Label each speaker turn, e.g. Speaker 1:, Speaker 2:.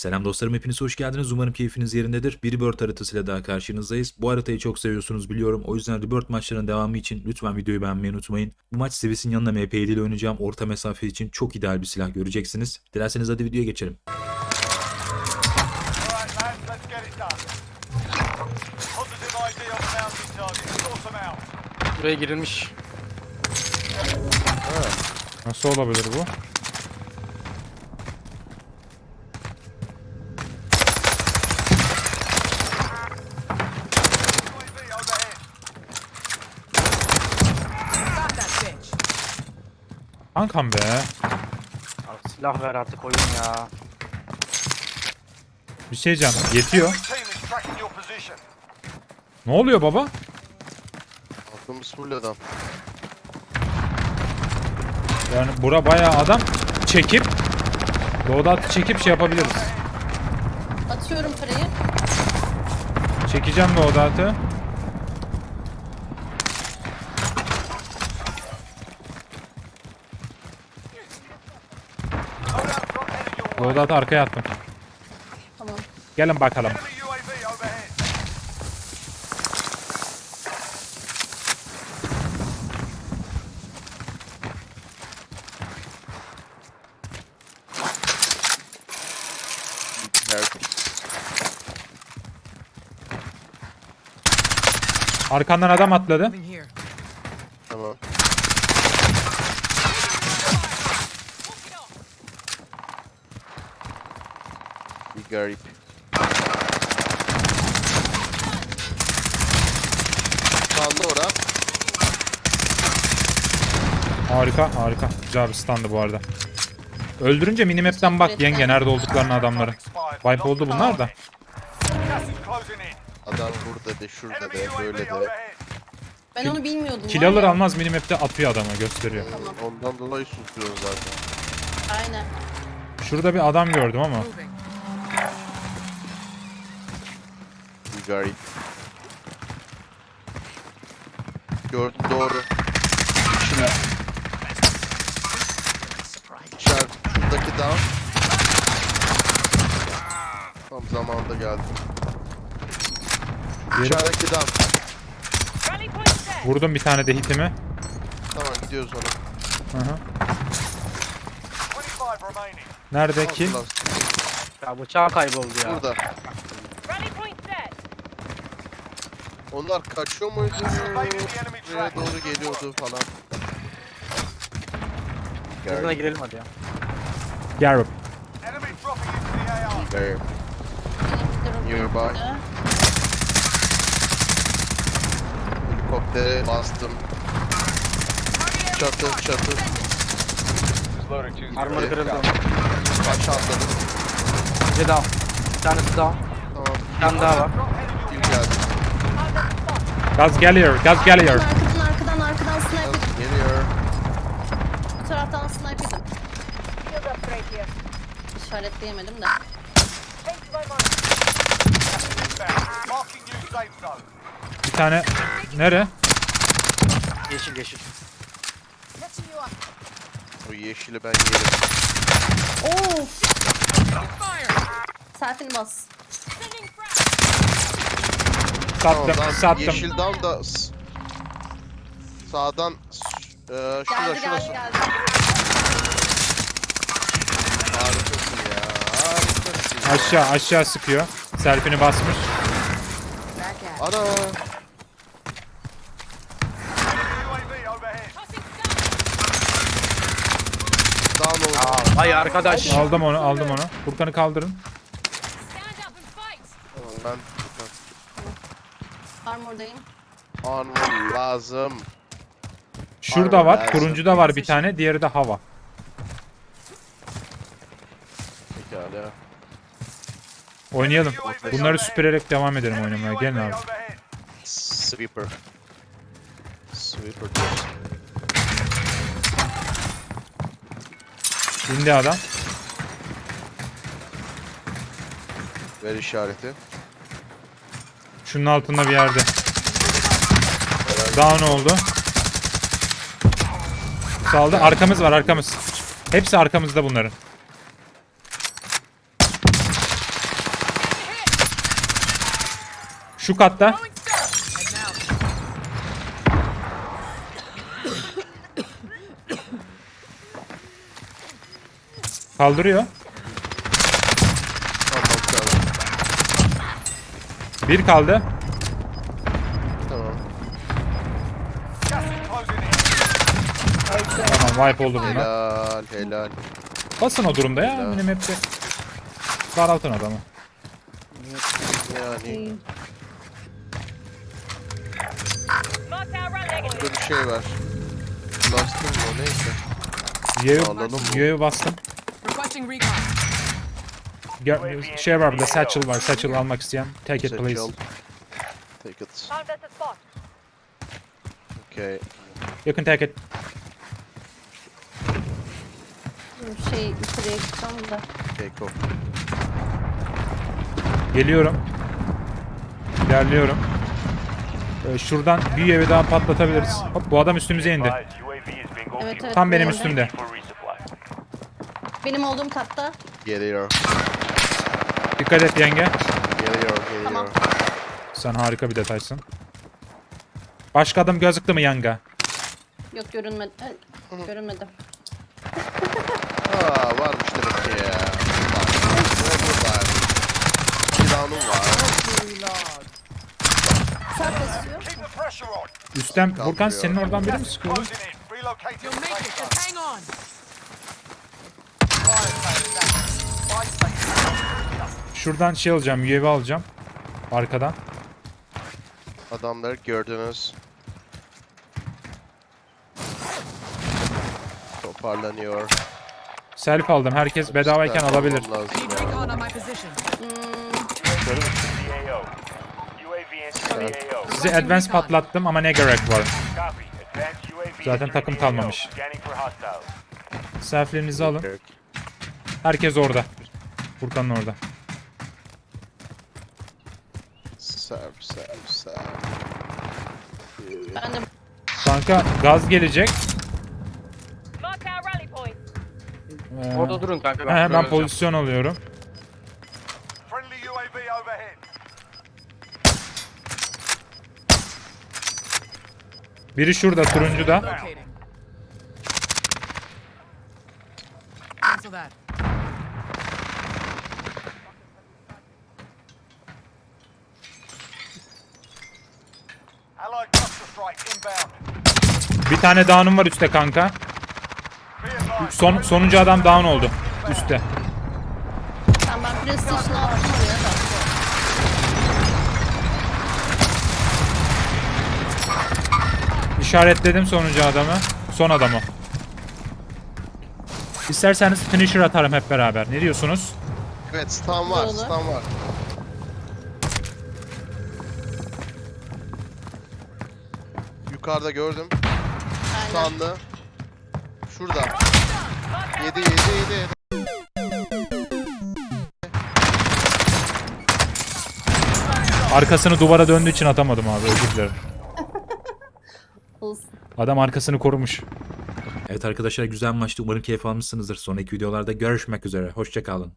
Speaker 1: Selam dostlarım hepiniz hoş geldiniz. Umarım keyfiniz yerindedir. Bir Rebirth haritasıyla daha karşınızdayız. Bu haritayı çok seviyorsunuz biliyorum. O yüzden Rebirth maçlarının devamı için lütfen videoyu beğenmeyi unutmayın. Bu maç Sivis'in yanında MP7 ile oynayacağım. Orta mesafe için çok ideal bir silah göreceksiniz. Dilerseniz hadi videoya geçelim.
Speaker 2: Buraya girilmiş.
Speaker 3: Nasıl olabilir bu? Kankam be.
Speaker 2: Abi silah ver artık oyun ya.
Speaker 3: Bir şey diyeceğim. Yetiyor. Ne oluyor baba?
Speaker 4: Aklımız full adam.
Speaker 3: Yani bura bayağı adam çekip loadout çekip şey yapabiliriz.
Speaker 5: Atıyorum parayı.
Speaker 3: Çekeceğim loadout'ı. Loadout'ı arkaya attım.
Speaker 5: Tamam.
Speaker 3: Gelin bakalım. Arkandan adam atladı.
Speaker 4: tamam. Bir garip. Kaldı ora.
Speaker 3: Harika harika. Güzel bir standı bu arada. Öldürünce minimap'ten bak yenge nerede olduklarını adamları. Wipe oldu bunlar da.
Speaker 4: Adam burada de şurada de böyle de.
Speaker 5: Ben onu bilmiyordum.
Speaker 3: Kill
Speaker 5: var
Speaker 3: alır
Speaker 5: ya.
Speaker 3: almaz minimap'te atıyor adama gösteriyor.
Speaker 4: Ondan dolayı susuyoruz zaten.
Speaker 5: Aynen.
Speaker 3: Şurada bir adam gördüm ama.
Speaker 4: Bir garip. Gördüm doğru. Şimdi. İçer, şuradaki down. Tam zamanında geldi. İçerideki down.
Speaker 3: Vurdum bir tane de hitimi.
Speaker 4: Tamam gidiyoruz ona.
Speaker 3: Hı hı.
Speaker 6: 25 remaining.
Speaker 3: Nerede ki?
Speaker 4: Ulan,
Speaker 2: Ya bıçağı kayboldu ya.
Speaker 4: Burada. Onlar kaçıyor muydu? Buraya doğru geliyordu falan.
Speaker 2: Hızına girelim hadi ya.
Speaker 3: Garip.
Speaker 6: Enemy dropping into the AR.
Speaker 4: Garip.
Speaker 5: Benim de
Speaker 4: Nearby. Helikoptere bastım. Çatı çatı.
Speaker 2: Armor kırıldı.
Speaker 4: Kaç atladım.
Speaker 2: Bir daha. Bir tanesi daha.
Speaker 4: Tamam.
Speaker 2: Bir tane daha var.
Speaker 3: Gaz geliyor, gaz geliyor.
Speaker 5: Arkadan arkadan arkadan sniper.
Speaker 4: Geliyor?
Speaker 5: Bu taraftan sniper yedim. İşaretleyemedim de.
Speaker 6: Marking new safe zone.
Speaker 3: Bir tane nere?
Speaker 2: Yeşil yeşil.
Speaker 4: O yeşili ben yerim.
Speaker 5: Of. Selfie'ni bas.
Speaker 4: Tamam
Speaker 3: Sattım,
Speaker 4: lan
Speaker 3: sattım.
Speaker 4: yeşil down da s- sağdan s- eee şurada
Speaker 5: Geldi
Speaker 4: şurası.
Speaker 5: geldi geldi.
Speaker 4: Harikasın ya. Harikasın. ya.
Speaker 3: Aşağı, aşağı sıkıyor. Selfie'ni basmış.
Speaker 4: Ana.
Speaker 6: UAV overhead.
Speaker 4: Down oldu.
Speaker 2: Aa, vay arkadaş.
Speaker 3: Aldım onu, aldım onu. Furkan'ı kaldırın.
Speaker 4: Tamam, ben
Speaker 5: Armordayım.
Speaker 4: armor lazım.
Speaker 3: Şurada
Speaker 4: Armor
Speaker 3: var,
Speaker 4: lazım.
Speaker 3: turuncuda var bir tane, diğeri de hava.
Speaker 4: Pekala.
Speaker 3: Oynayalım. Bunları süpürerek devam edelim oynamaya. Gelin abi.
Speaker 4: Sweeper. Sweeper diyorsun.
Speaker 3: İndi adam.
Speaker 4: Ver işareti.
Speaker 3: Şunun altında bir yerde. Down oldu. Saldı. Arkamız var arkamız. Hepsi arkamızda bunların. Şu katta. Kaldırıyor. Bir kaldı.
Speaker 4: Tamam.
Speaker 3: Tamam wipe oldu bunlar.
Speaker 4: Helal helal.
Speaker 3: Basın o durumda ya.
Speaker 4: Helal.
Speaker 3: Minimap'te. Daraltın adamı.
Speaker 4: Yani burada bir şey var. Bastım mı o neyse.
Speaker 3: Üyeyi,
Speaker 4: Alalım mı?
Speaker 3: üyeyi bastım.
Speaker 7: Requesting recon.
Speaker 3: Gel, şey var burada satchel var. Satchel almak isteyen. Take it please.
Speaker 4: Take it. Okay.
Speaker 3: You can take it.
Speaker 5: Şey yukarıya çıkacağım da.
Speaker 4: Take off.
Speaker 3: Geliyorum. İlerliyorum. Ee, şuradan bir evi daha patlatabiliriz. Hop bu adam üstümüze indi.
Speaker 5: Evet evet.
Speaker 3: Tam benim üstümde.
Speaker 5: Benim olduğum katta.
Speaker 4: Geliyor.
Speaker 3: Dikkat et yenge.
Speaker 4: Geliyor geliyor.
Speaker 5: Tamam.
Speaker 3: Sen harika bir detaysın. Başka adam gözüktü mü yanga?
Speaker 5: Yok görünmedi. Ay, Görünmedi.
Speaker 4: Aa varmış demek ki ya. Bak. Ne var? Silahım var.
Speaker 5: Basıyor.
Speaker 3: Üstten Burkan senin oradan biri mi sıkıyordu? Şuradan şey alacağım, UAV alacağım. Arkadan.
Speaker 4: Adamları gördünüz. Toparlanıyor.
Speaker 3: Self aldım. Herkes bedavayken
Speaker 4: Süper,
Speaker 3: alabilir.
Speaker 4: almam lazım
Speaker 7: I need
Speaker 4: ya.
Speaker 7: recon on my position.
Speaker 3: Size advance patlattım ama ne gerek var? Zaten takım kalmamış. Selflerinizi alın. Herkes orada. Furkan'ın orada.
Speaker 4: Serv serv serv.
Speaker 5: Ben de
Speaker 3: Kanka gaz gelecek.
Speaker 8: Mark our rally point.
Speaker 3: Ee,
Speaker 2: Orada durun kanka.
Speaker 3: he, ben
Speaker 2: şuraya alacağım.
Speaker 3: pozisyon alıyorum.
Speaker 6: Friendly UAV overhead.
Speaker 3: Biri şurada.
Speaker 7: Cancel that.
Speaker 3: Bir tane down'um var üstte kanka. Son, sonuncu adam down oldu. Üstte.
Speaker 5: Tamam ben oraya da.
Speaker 3: İşaretledim sonuncu adamı. Son adamı. İsterseniz finisher atarım hep beraber. Ne diyorsunuz?
Speaker 4: Evet stun var
Speaker 5: Doğru.
Speaker 4: stun var. Yukarıda gördüm. Stunlı. Şurada. Yedi yedi yedi.
Speaker 3: Arkasını duvara döndüğü için atamadım abi. Özür dilerim.
Speaker 5: Olsun.
Speaker 3: Adam arkasını korumuş.
Speaker 1: Evet arkadaşlar güzel maçtı. Umarım keyif almışsınızdır. Sonraki videolarda görüşmek üzere. Hoşçakalın.